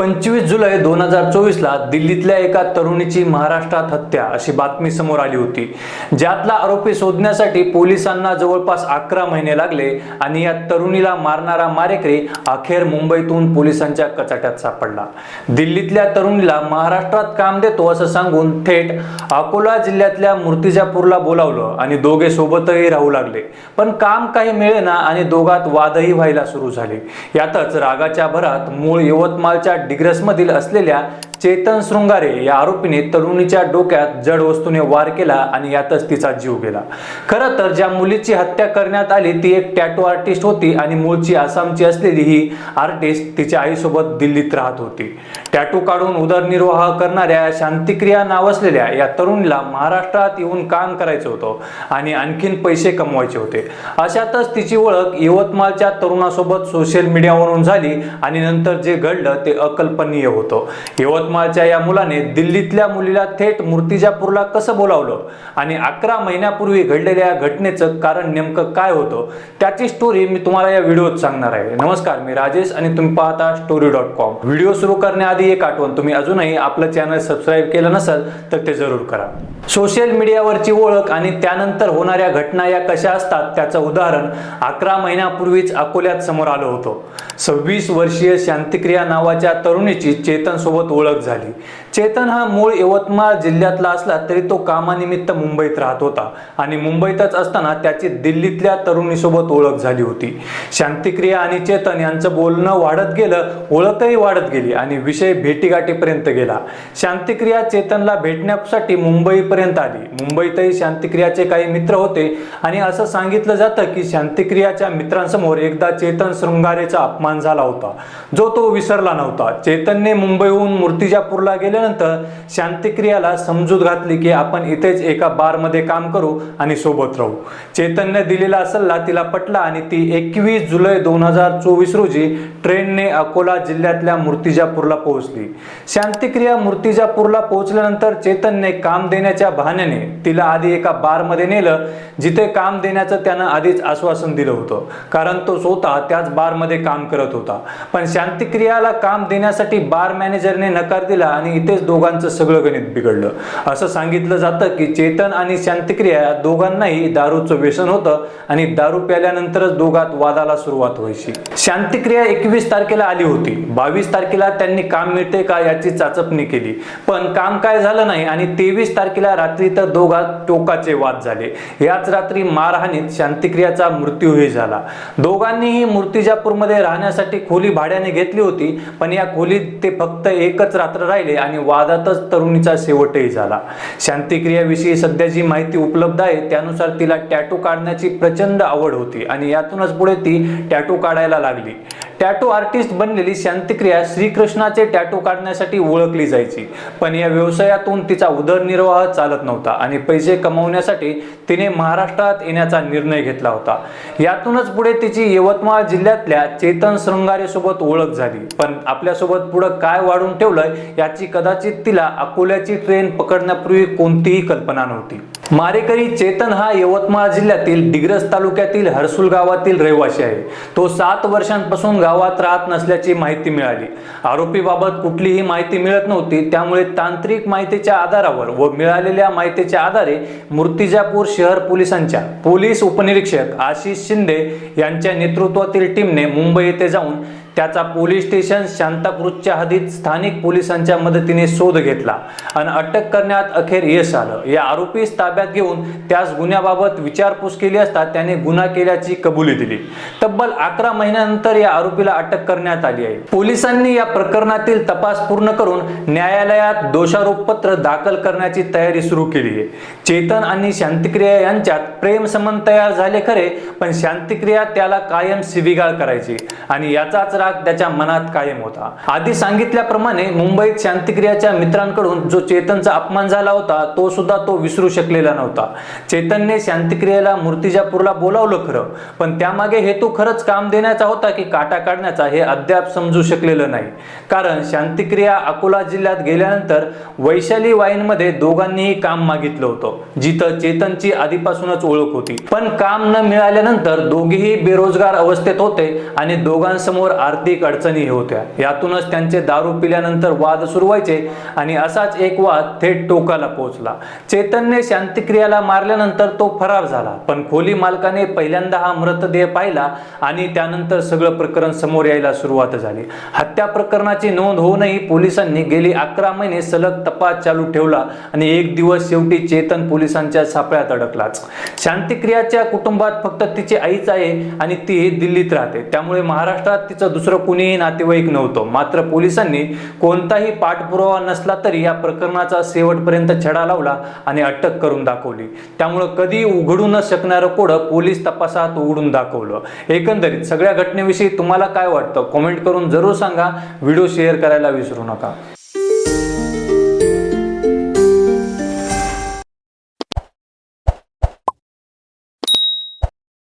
पंचवीस जुलै दोन हजार चोवीसला दिल्लीतल्या एका तरुणीची महाराष्ट्रात हत्या अशी बातमी समोर आली होती. ज्यातला आरोपी शोधण्यासाठी पोलिसांना जवळपास अकरा महिने लागले आणि या तरुणीला मारणारा मारेकरी अखेर मुंबईतून पोलिसांच्या कचाट्यात सापडला. दिल्लीतल्या तरुणीला महाराष्ट्रात काम देतो असं सांगून थेट अकोला जिल्ह्यातल्या मूर्तिजापूरला बोलावलं आणि दोघे सोबतही राहू लागले. पण काम काही मिळेना आणि दोघात वादही व्हायला सुरू झाले. यातच रागाच्या भरात मूळ यवतमाळच्या डिग्रसमधील असलेल्या चेतन शृंगारे या आरोपीने तरुणीच्या डोक्यात जड वस्तूने वार केला आणि यातच तिचा जीव गेला. खरं तर ज्या मुलीची हत्या करण्यात आली ती एक टॅटू आर्टिस्ट होती आणि मूळची आसामची असलेली ही आर्टिस्ट तिच्या आईसोबत दिल्लीत राहत होती. टॅटू काढून उदरनिर्वाह करणाऱ्या शांतिक्रिया नाव असलेल्या या तरुणीला महाराष्ट्रात येऊन काम करायचं होतं आणि आणखीन पैसे कमवायचे होते. अशातच तिची ओळख यवतमाळच्या तरुणासोबत सोशल मीडियावरून झाली आणि नंतर जे घडलं ते अकल्पनीय होतं. यवतमाळ यवतमाळच्या या मुलाने दिल्लीतल्या मुलीला थेट मूर्तिजापूरला कसं बोलावलं? आणि अकरा महिन्यापूर्वी घडलेल्या या घटनेचं कारण नेमकं काय होतं? त्याची स्टोरी मी तुम्हाला या व्हिडिओत सांगणार आहे. नमस्कार मी राजेश आणि तुम्ही पाहता स्टोरी डॉट कॉम व्हिडिओ सुरू करण्याआधी एक आठवण तुम्ही अजूनही आपलं चॅनल सबस्क्राईब केलं नसेल तर ते जरूर करा. सोशल मीडियावरची ओळख आणि त्यानंतर होणाऱ्या घटना या कशा असतात त्याचं उदाहरण अकरा महिन्यापूर्वीच अकोल्यात समोर आलं होतं. सव्वीस वर्षीय शांतिक्रिया नावाच्या तरुणीची चेतन सोबत ओळख झाली. चेतन हा मूळ यवतमाळ जिल्ह्यातला असला तरी तो कामानिमित्त मुंबईत राहत होता आणि मुंबईतच असताना त्याची दिल्लीतल्या तरुणीसोबत ओळख झाली होती. शांतिक्रिया आणि चेतन यांचं बोलणं वाढत गेलं ओळखही वाढत गेली आणि विषय भेटीगाठीपर्यंत गेला. शांतिक्रिया चेतनला भेटण्यासाठी मुंबई मुंबईपर्यंत आली. मुंबईतही शांतिक्रियाचे काही मित्र होते आणि असं सांगितलं जातं की शांतिक्रियाच्या मित्रांसमोर एकदा चेतन शृंगारेचा अपमान झाला होता. जो तो विसरला नव्हता. चेतनने मुंबईहून मूर्तिजापूरला गेल्यानंतर शांतिक्रियाला समजूत घातली की आपण इथेच एका बारमध्ये काम करू आणि सोबत राहू. चेतनने दिलेला सल्ला तिला पटला आणि ती एकवीस जुलै दोन हजार चोवीस रोजी ट्रेनने अकोला जिल्ह्यातल्या मूर्तिजापूरला पोहोचली. शांतिक्रिया मूर्तिजापूरला पोहोचल्यानंतर चेतनने काम देण्याच्या बहाण्याने तिला आधी एका बारमध्ये नेलं जिथे काम देण्याचं त्यानं आधीच आश्वासन दिलं होतं. कारण तो स्वतः त्याच बारमध्ये काम करत होता. पण शांतिक्रियाला काम देण्यासाठी बार मॅनेजरने नकार दिला आणि इथेच दोघांचं सगळं गणित बिघडलं. असं सांगितलं जातं की चेतन आणि शांतिक्रिया या दोघांनाही दारूचं व्यसन होतं आणि दारू प्याल्यानंतरच दोघात वादाला सुरुवात व्हायची. शांतिक्रिया एकवीस तारखेला आली होती. बावीस तारखेला त्यांनी काम मिळते का याची चाचपणी केली. पण काम काय झालं नाही आणि तेवीस तारखेला रात्री तर दोघात टोकाचे वाद झाले. याच रात्री मारहाणीत शांतिक्रियाचा मृत्यूही झाला. दोघांनीही मूर्तिजापूरमध्ये राहण्यासाठी खोली भाड्याने घेतली होती पण या खोलीत ते फक्त एकच रात्र राहिले आणि वादातच तरुणीचा शेवटही झाला. शांतिक्रियाविषयी सध्या जी माहिती उपलब्ध आहे त्यानुसार तिला टॅटू काढण्याची प्रचंड आवड होती आणि यातूनच पुढे ती टॅटू काढायला लागली. टॅटू आर्टिस्ट बनलेली शांतिक्रिया श्रीकृष्णाचे टॅटू काढण्यासाठी ओळखली जायची. पण या व्यवसायातून तिचा उदरनिर्वाह चालत नव्हता आणि पैसे कमवण्यासाठी तिने महाराष्ट्रात येण्याचा निर्णय घेतला होता. यातूनच पुढे तिची यवतमाळ जिल्ह्यातल्या चेतन श्रंगारेसोबत ओळख झाली. पण आपल्यासोबत पुढं काय वाढून ठेवलंय याची कदाचित तिला अकोल्याची ट्रेन पकडण्यापूर्वी कोणतीही कल्पना नव्हती. मारेकरी चेतन हा यवतमाळ जिल्ह्यातील डिग्रस तालुक्यातील हरसुल गावातील रहिवासी आहे. तो सात वर्षांपासून गावात राहत नसल्याची माहिती मिळाली. आरोपीबाबत कुठलीही माहिती मिळत नव्हती त्यामुळे तांत्रिक माहितीच्या आधारावर व मिळालेल्या माहितीच्या आधारे मूर्तिजापूर शहर पोलिसांच्या पोलीस उपनिरीक्षक आशिष शिंदे यांच्या नेतृत्वातील टीमने मुंबई येथे जाऊन त्याचा पोलीस स्टेशन शांतापूरच्या हद्दीत स्थानिक पोलिसांच्या मदतीने शोध घेतला आणि अटक करण्यात अखेर यश आलं. या आरोपीस ताब्यात घेऊन त्यास गुन्ह्याबाबत विचारपूस केली असता त्याने गुन्हा केल्याची कबुली दिली. तब्बल अकरा महिन्यानंतर या आरोपीला अटक करण्यात आली आहे. पोलिसांनी या प्रकरणातील तपास पूर्ण करून न्यायालयात दोषारोपपत्र दाखल करण्याची तयारी सुरू केली आहे. चेतन आणि शांतिक्रिया यांच्यात प्रेम संबंध तयार झाले खरे पण शांतिक्रिया त्याला कायम शिविगाळ करायची आणि याचाच राग त्याच्या मनात कायम होता. आधी सांगितल्याप्रमाणे मुंबईत शांतिक्रियाच्या मित्रांकडून जो चेतनचा अपमान झाला होता तो सुद्धा तो विसरू शकलेला नव्हता. चेतनने शांतिक्रियेला मूर्तिजापूरला बोलावलं खरं पण त्यामागे हेतू खरंच काम देण्याचा होता की काटा काढण्याचा हे अद्याप समजू शकलेलं नाही. कारण शांतिक्रिया अकोला जिल्ह्यात गेल्यानंतर वैशाली वाईनमध्ये दोघांनीही काम मागितलं होतं जिथं चेतनची आधीपासूनच ओळख होती. पण काम न मिळाल्यानंतर दोघेही बेरोजगार अवस्थेत होते आणि दोघांसमोर आर्थिक अडचणी होत्या. यातूनच त्यांचे दारू पिल्यानंतर वाद सुरू व्हायचे आणि असाच एक वाद थेट टोकाला पोहोचला. चेतनने शांतिक्रियाला मारल्यानंतर तो फरार झाला पण खोली मालकाने पहिल्यांदा हा मृतदेह पाहिला आणि त्यानंतर सगळं प्रकरण समोर यायला सुरुवात झाली. हत्या प्रकरणाची नोंद होऊनही पोलिसांनी गेली अकरा महिने सलग तपास चालू ठेवला आणि एक दिवस शेवटी चेतन पोलिसांच्या सापळ्यात अडकलाच. शांतिक्रियाच्या कुटुंबात फक्त तिची आईच आहे आणि ती दिल्लीत राहते. त्यामुळे महाराष्ट्रात तिचं दुसरं कुणीही नातेवाईक नव्हतं. मात्र पोलिसांनी कोणताही पाठपुरावा नसला तरी या प्रकरणाचा शेवटपर्यंत छडा लावला आणि अटक करून दाखवली. त्यामुळं कधी उघडू न शकणारं कोडं पोलीस तपासात उघडून दाखवलं. एकंदरीत सगळ्या घटनेविषयी तुम्हाला काय वाटतं? कमेंट करून जरूर सांगा. व्हिडिओ शेअर करायला विसरू नका.